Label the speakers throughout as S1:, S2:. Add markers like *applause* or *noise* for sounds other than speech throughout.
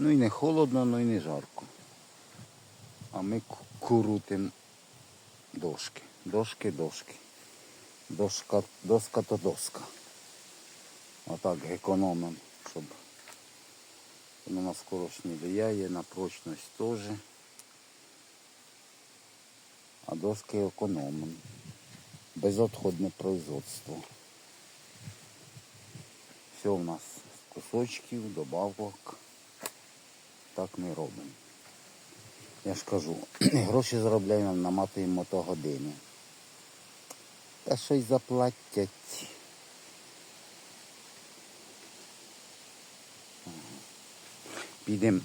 S1: Ну і не холодно, ну і не жарко. А ми курутим дошки. Дошки, дошки. Дошка, доска то доска. Отак економимо, щоб воно на скорость не влияє, на прочність теж. А доски економимо. Безотходне производство. Все у нас з кусочків, добавок. Так ми робимо. Я ж кажу, *clears throat* гроші заробляємо, наматуємо мотогодини. Та щось заплатять. Підемо.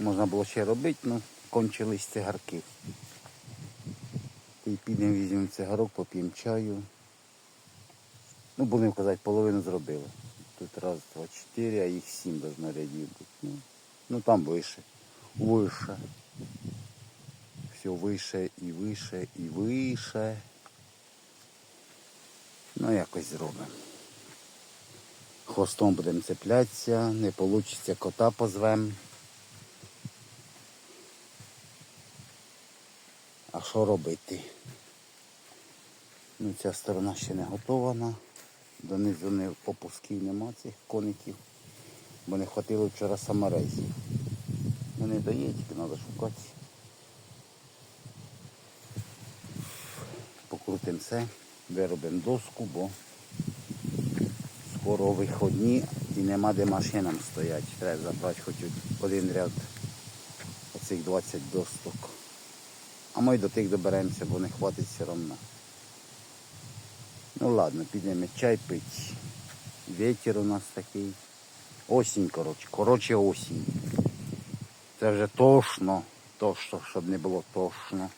S1: Можна було ще робити, ну кончились цигарки. І підемо візьмемо цигарок, поп'ємо чаю. Ну, будемо казати, половину зробили. Тут раз, два, чотири, а їх сім до знарядів бути. Ну, там вище. Вище. Все вище і вище і вище. Ну, якось зробимо. Хвостом будемо цеплятися, не вийде, кота позвем. А що робити? Ну, ця сторона ще не готована. Донизу не опусків нема цих коників, бо не хватило вчора саморезів. Ну не дає, тільки треба шукати. Покрутимо все, виробимо доску, бо скоро виходні і нема де машинам стоять. Треба забрати хоч один ряд оцих 20 досток. А ми до тих доберемося, бо не хватить все одно. Ну ладно, підемо чай пить. Вітер у нас такий. Осінь, коротше. Коротше осінь. Це вже тошно. Тошно, щоб не було тошно.